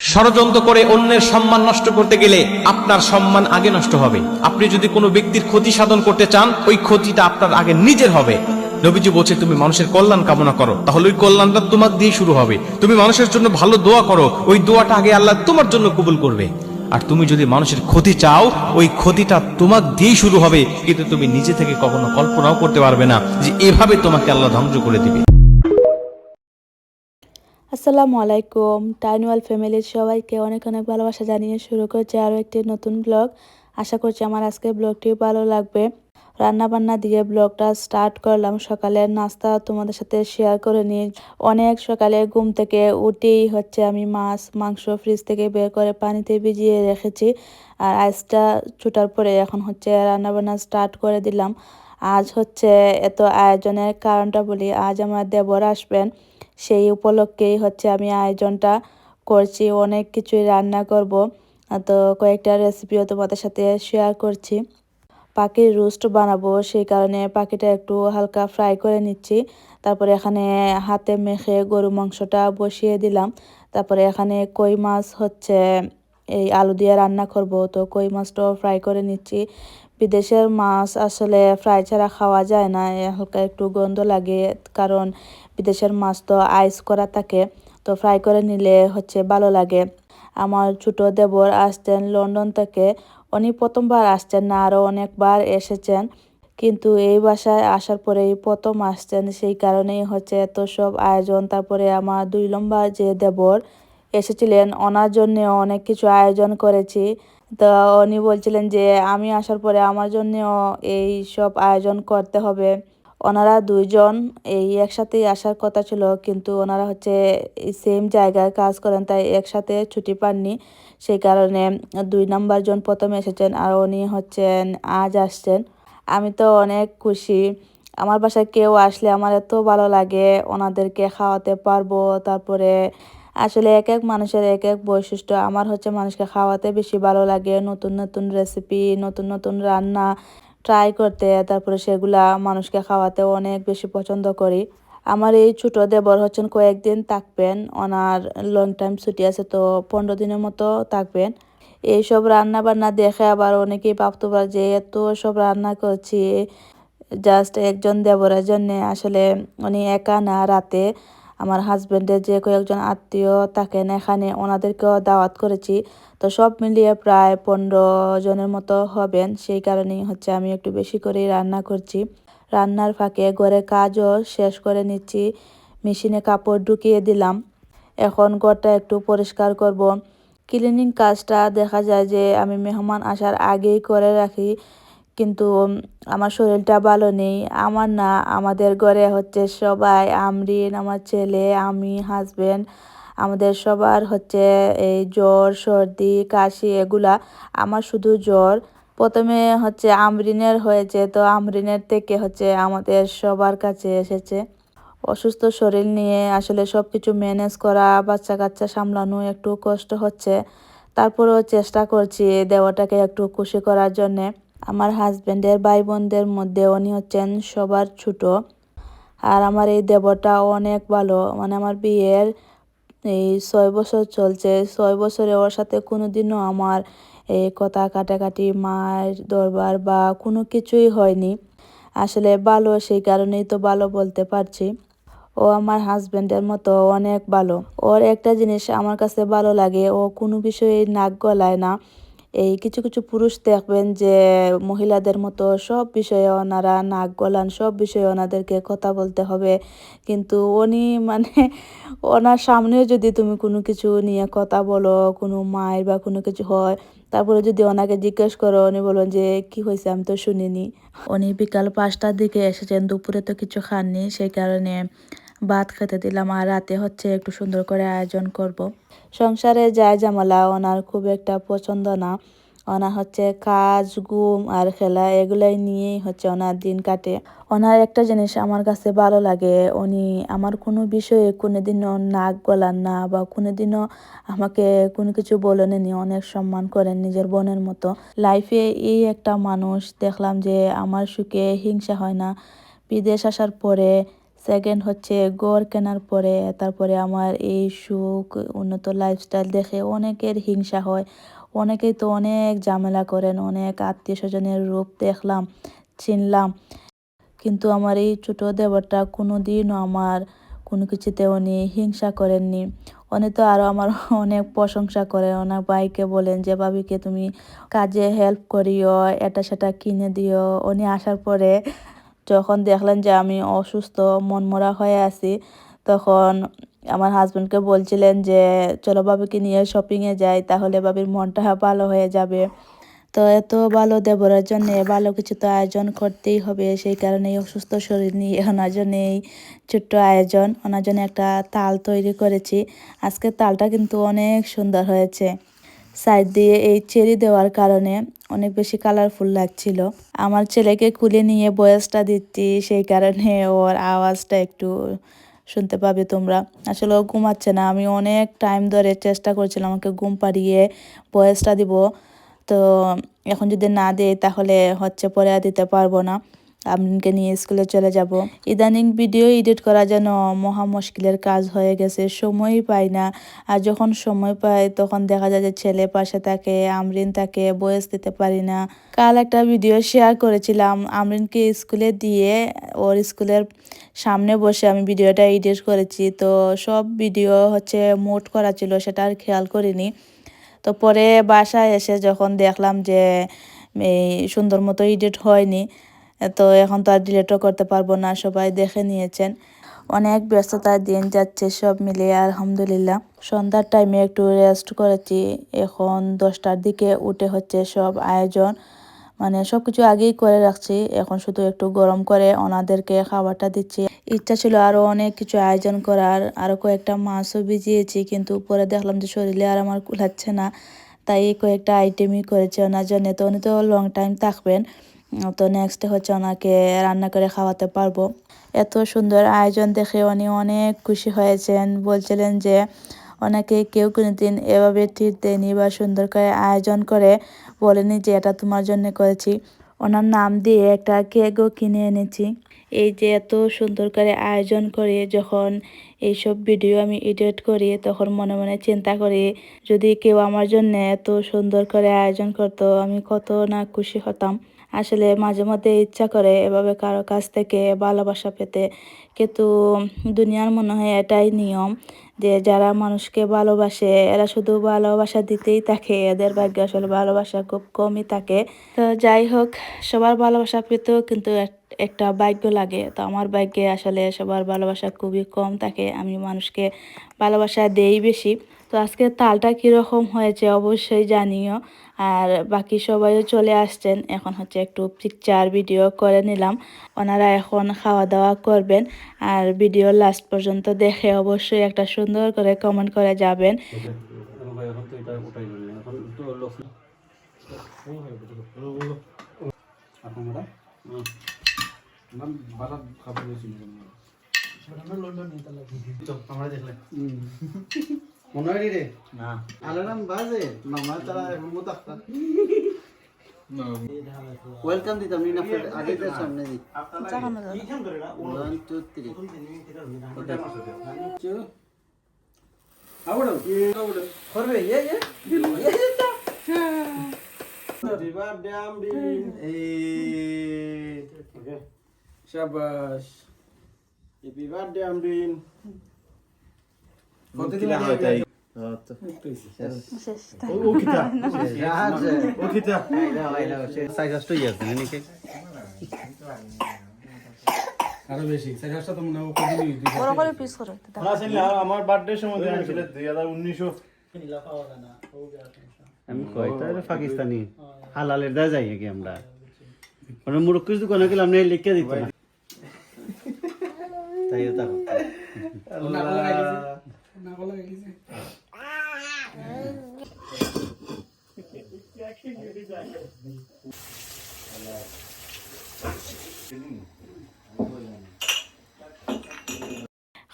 ষড়যন্ত্র করে অন্যের সম্মান নষ্ট করতে গেলে আপনার সম্মান আগে নষ্ট হবে। আপনি যদি কোনো ব্যক্তির ক্ষতি সাধন করতে চান, ওই ক্ষতিটা আপনার আগে নিজের হবে। নবীজি বলছে, তুমি মানুষের কল্যাণ কামনা করো। তাহলে ওই কল্যাণটা তোমার দিয়ে শুরু হবে। তুমি মানুষের জন্য ভালো দোয়া করো। ওই দোয়াটা আগে আল্লাহ তোমার জন্য কবুল করবে। আর তুমি যদি মানুষের ক্ষতি চাও, ওই ক্ষতিটা তোমার দিয়েই শুরু হবে। কিন্তু তুমি নিজে থেকে কখনো কল্পনাও করতে পারবে না যে এভাবে তোমাকে আল্লাহ ধ্বংস করে দিবে। আসসালামু আলাইকুম টাইনওয়াল ফ্যামিলির সবাইকে অনেক অনেক ভালোবাসা জানিয়ে শুরু করছি আরও একটি নতুন ব্লগ। আশা করছি আমার আজকের ব্লগটি ভালো লাগবে। রান্না বান্না দিয়ে ব্লগটা স্টার্ট করলাম সকালের নাস্তা তোমাদের সাথে শেয়ার করে নিই অনেক সকালে ঘুম থেকে উঠেই হচ্ছে আমি মাছ, মাংস ফ্রিজ থেকে বের করে পানিতে ভিজিয়ে রেখেছি। আর আইসটা ছুটার পরে এখন হচ্ছে রান্না বান্না স্টার্ট করে দিলাম। আজ হচ্ছে এত আয়োজনের কারণটা বলি, আজ আমার দেবর আসবেন। সেই উপলক্ষেই হচ্ছে আমি আয়োজনটা করছি, অনেক কিছুই রান্না করব। তো কয়েকটা রেসিপিও তোমাদের সাথে শেয়ার করছি। পাখির রোস্ট বানাবো, সেই কারণে পাখিটা একটু হালকা ফ্রাই করে নিচ্ছি। তারপরে এখানে হাতে মেখে গরু মাংসটা বসিয়ে দিলাম। তারপরে এখানে কই মাছ হচ্ছে, এই আলু দিয়ে রান্না করব। তো কই মাছটাও ফ্রাই করে নিচ্ছি। বিদেশের মাছ আসলে ফ্রাই ছাড়া খাওয়া যায় না হালকা একটু গন্ধ লাগে, কারণ বিদেশের মাছ তো আইস করা থাকে, তো ফ্রাই করে নিলে হচ্ছে ভালো লাগে। আমার ছোটো দেবর আসছেন লন্ডন থেকে, উনি প্রথমবার আসছেন না, আরও অনেকবার এসেছেন, কিন্তু এই বাসায় আসার পরেই প্রথম আসছেন, সেই কারণেই হচ্ছে এত সব আয়োজন, তারপরে আমার দুই লম্বা যে দেবর এসেছিলেন, ওনার জন্য অনেক কিছু আয়োজন করেছি। তো উনি বলছিলেন যে, আমি আসার পরে আমার জন্যও এই সব আয়োজন করতে হবে। ওনারা দুইজন এই একসাথেই আসার কথা ছিল, কিন্তু ওনারা হচ্ছে সেম জায়গায় কাজ করেন, তাই একসাথে ছুটি পাননি। সেই কারণে দুই নাম্বার জন প্রথমে এসেছেন আর উনি হচ্ছেন আজ আসছেন। আমি তো অনেক খুশি। আমার বাসায় কেউ আসলে আমার এত ভালো লাগে, ওনাদেরকে খাওয়াতে পারব, তারপরে আসলে এক এক মানুষের এক এক বৈশিষ্ট্য। আমার হচ্ছে মানুষকে খাওয়াতে বেশি ভালো লাগে, নতুন নতুন রেসিপি নতুন নতুন রান্না ট্রাই করতে। তারপরে সেগুলা মানুষকে খাওয়াতে অনেক বেশি পছন্দ করি। আমার এই ছোটো দেবর হচ্ছেন কয়েকদিন থাকবেন। ওনার লং টাইম ছুটি আছে, তো পনেরো দিনের মতো থাকবেন। এইসব রান্না বান্না দেখে আবার অনেকেই ভাবতে পারে যে, এত সব রান্না করছি জাস্ট একজন দেবরের জন্যে। আসলে উনি একা না, রাতে। আমার হাজব্যান্ডের যে কয়েকজন আত্মীয় থাকেন এখানে, ওনাদেরকেও দাওয়াত করেছি। তো সব মিলিয়ে প্রায় পনেরো জনের মতো হবেন। সেই কারণেই হচ্ছে আমি একটু বেশি করেই রান্না করছি। রান্নার ফাঁকে ঘরে কাজও শেষ করে নিচ্ছি। মেশিনে কাপড় ঢুকিয়ে দিলাম। এখন ঘরটা একটু পরিষ্কার করব। ক্লিনিং কাজটা দেখা যায় যে আমি মেহমান আসার আগেই করে রাখি। কিন্তু আমার শরীরটা ভালো নেই। আমার না, আমাদের ঘরে হচ্ছে সবাই আমরিন আমার ছেলে, আমি হাজব্যান্ড আমাদের সবার হচ্ছে এই জ্বর, সর্দি, কাশি এগুলা আমার শুধু জ্বর। প্রথমে হচ্ছে আমরিনের হয়েছে, তো আমরিনের থেকে হচ্ছে আমাদের সবার কাছে এসেছে। অসুস্থ শরীর নিয়ে আসলে সব কিছু ম্যানেজ করা বাচ্চা কাচ্চা সামলানো একটু কষ্ট হচ্ছে। তারপরেও চেষ্টা করছি দেওয়াটাকে একটু খুশি করার জন্যে। আমার হাজব্যান্ডের ভাই বোনদের মধ্যে উনি হচ্ছেন সবার ছোট। আর আমার এই দেবরটা অনেক ভালো। মানে আমার বিয়ের এই ছয় বছর চলছে। ছয় বছরে ওর সাথে কোনো দিনও আমার এই কথা কাটাকাটি, মায়ের দরবার বা কোনো কিছুই হয়নি। আসলে ভালো, সেই কারণেই তো ভালো বলতে পারছি। ও আমার হাজব্যান্ডের মতো অনেক ভালো। ওর একটা জিনিস আমার কাছে ভালো লাগে, ও কোনো বিষয়ে নাক গলায় না। এই কিছু কিছু পুরুষ দেখবেন যে মহিলাদের মতো সব বিষয়ে ওনারা নাক গলান, সব বিষয়ে ওনাদেরকে কথা বলতে হবে। কিন্তু উনি মানে ওনার সামনেও যদি তুমি কোনো কিছু নিয়ে কথা বলো, কোনো মায়ের বা কোনো কিছু হয়, তারপরে যদি ওনাকে জিজ্ঞেস করো, উনি বলুন যে, কি হয়েছে আমি তো শুনিনি। উনি বিকাল পাঁচটার দিকে এসেছেন, দুপুরে তো কিছু খাননি, সেই কারণে ভাত খেতে দিলাম আর রাতে হচ্ছে একটু সুন্দর করে আয়োজন করব। সংসারে যায় জামালা ওনার খুব একটা পছন্দ না। ওনার হচ্ছে কাজ গুম আর খেলা, এগুলাই নিয়েই হচ্ছে ওনার দিন কাটে। ওনার একটা জিনিস আমার কাছে ভালো লাগে, উনি আমার কোনো বিষয়ে কোনোদিনও নাক গলান না বা কোনোদিনও আমাকে কোনো কিছু বলেনি অনেক সম্মান করেন নিজের বোনের মতো। লাইফে এই একটা মানুষ দেখলাম যে আমার সুখে হিংসা হয় না। বিদেশ আসার পরে সেকেন্ড হচ্ছে গড় কেনার পরে, তারপরে আমার এই সুখ, উন্নত লাইফস্টাইল দেখে অনেকের হিংসা হয়। অনেকেই তো অনেক ঝামেলা করেন, অনেক আত্মীয় স্বজনের রূপ দেখলাম, চিনলাম। কিন্তু আমার এই ছোট দেবরটা কোনো দিনও আমার কোনো কিছুতে উনি হিংসা করেননি। উনি তো আরও আমার অনেক প্রশংসা করেন ওনার ভাইকে বলেন যে, ভাবিকে তুমি কাজে হেল্প করিও, এটা সেটা কিনে দিও। উনি আসার পরে যখন দেখলেন যে আমি অসুস্থ, মনমরা হয়ে আছি, তখন আমার হাজব্যান্ডকে বলছিলেন যে, চলো বাবুকে নিয়ে শপিংয়ে যাই, তাহলে বাবির মনটা ভালো হয়ে যাবে। তো এত ভালো দেবরের জন্য ভালো কিছু তো আয়োজন করতেই হবে, সেই কারণে অসুস্থ শরীর নিয়ে ওনার জন্য এই ছোট্ট আয়োজন, ওনার জন্য একটা তাল তৈরি করেছি। আজকে তালটা কিন্তু অনেক সুন্দর হয়েছে। সাইড দিয়ে এই চেরি দেওয়ার কারণে অনেক বেশি কালারফুল লাগছিল। আমার ছেলেকে কুলে নিয়ে বয়সটা দিচ্ছি, সেই কারণে ওর আওয়াজটা একটু শুনতে পাবে তোমরা। আসলে ও ঘুমাচ্ছে না, আমি অনেক টাইম ধরে চেষ্টা করছিলাম আমাকে ঘুম পাড়িয়ে বয়সটা দিব। তো এখন যদি না দেয় তাহলে হচ্ছে পরে দিতে পারব না। আমরিনকে নিয়ে স্কুলে চলে যাব। ইদানিং ভিডিও এডিট করা যেন মহা মুশকিলের কাজ হয়ে গেছে, সময়ই পাই না। আর যখন সময় পাই, তখন দেখা যায় যে ছেলে পাশে থাকে, আমরিন তাকে বয়স দিতে পারি না। কাল একটা ভিডিও শেয়ার করেছিলাম, আমরিনকে স্কুলে দিয়ে ওর স্কুলের সামনে বসে আমি ভিডিওটা এডিট করেছি। তো সব ভিডিও হচ্ছে মোট করা ছিল, সেটা আর খেয়াল করিনি। তো পরে বাসায় এসে যখন দেখলাম যে সুন্দর মতো এডিট হয়নি তো এখন তো আর ডিলেটও করতে পারব না, সবাই দেখে নিয়েছেন। অনেক ব্যস্ততার দিন যাচ্ছে সব মিলিয়ে আলহামদুলিল্লাহ। সন্ধ্যার টাইমে একটু রেস্ট করেছি, এখন দশটার দিকে উঠে হচ্ছে সব আয়োজন। মানে সব কিছু আগেই করে রাখছি, এখন শুধু একটু গরম করে ওনাদেরকে খাবারটা দিচ্ছি। ইচ্ছা ছিল আরও অনেক কিছু আয়োজন করার আরও কয়েকটা মাছও ভিজিয়েছি, কিন্তু পরে দেখলাম যে শরীরে আর আমার কুলাচ্ছে না, তাই কয়েকটা আইটেমই করেছে ওনার জন্য। তো উনি তো লং টাইম থাকবেন। তো নেক্সট হচ্ছে ওনাকে রান্না করে খাওয়াতে পারব। এত সুন্দর আয়োজন দেখে উনি অনেক খুশি হয়েছেন। বলছিলেন যে ওনাকে কেউ কোনোদিন এভাবে ট্রিট দেয়নি বা সুন্দর করে আয়োজন করে বলেনি যে এটা তোমার জন্য করেছি। ওনার নাম দিয়ে একটা কেকও কিনে এনেছি। এই যে এত সুন্দর করে আয়োজন করে যখন এইসব ভিডিও আমি এডিট করি, তখন মনে মনে চিন্তা করি, যদি কেউ আমার জন্য এত সুন্দর করে আয়োজন করতো, আমি কত না খুশি হতাম। আসলে মাঝে মধ্যে ইচ্ছা করে এভাবে কারও কাছ থেকে ভালোবাসা পেতে। কিন্তু দুনিয়ার মনে হয় এটাই নিয়ম যে যারা মানুষকে ভালোবাসে, এরা শুধু ভালোবাসা দিতেই থাকে। এদের ভাগ্যে আসলে ভালোবাসা খুব কমই থাকে। তো যাই হোক, সবার ভালোবাসা পেতেও কিন্তু এক- একটা ভাগ্য লাগে। তো আমার ভাগ্যে আসলে সবার ভালোবাসা খুবই কম থাকে। আমি মানুষকে ভালোবাসা দেই বেশি। তো আজকে তালটা কীরকম হয়েছে অবশ্যই জানিও। আর বাকি সবাইও চলে আসছেন। এখন হচ্ছে একটু পিকচার ভিডিও করে নিলাম। ওনারা এখন খাওয়া দাওয়া করবেন। আর ভিডিও লাস্ট পর্যন্ত দেখে অবশ্যই একটা সুন্দর করে কমেন্ট করে যাবেন। আমরা দেখলে মনে হয় রে। না। আলারাম বাজে। মামা তারা এখন মতো ওয়েলকাম দিতাম নি না আগে তো সামনে দি। ওয়ান টু থ্রি টু করবে ড্যাম শাবাশ কিতা আরও বেশি সাইজ তো মনে হয় করে পিস করে আমার বার্থডে সময় দুই হাজার উনিশশো আমি কই তাহলে পাকিস্তানি হালালের দা যাই কি আমরা মানে মুরক্কুস দোকানে গেলাম না লিখে দিত না তাই তা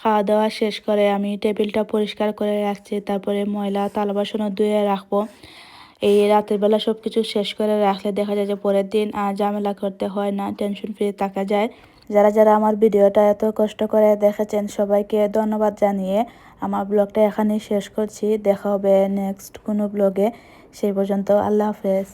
খাওয়া দাওয়া শেষ করে আমি টেবিলটা পরিষ্কার করে রাখছি, তারপরে ময়লা থালা বাসনও ধুয়ে রাখব। এই রাতের বেলা সব কিছু শেষ করে রাখলে দেখা যায় যে পরের দিন আর ঝামেলা করতে হয় না, টেনশন ফ্রি থাকা যায়। যারা যারা আমার ভিডিওটা এত কষ্ট করে দেখেছেন সবাইকে ধন্যবাদ জানিয়ে আমার ব্লগটা এখানেই শেষ করছি। দেখা হবে নেক্সট কোনো ব্লগে। সেই পর্যন্ত আল্লাহ হাফেজ।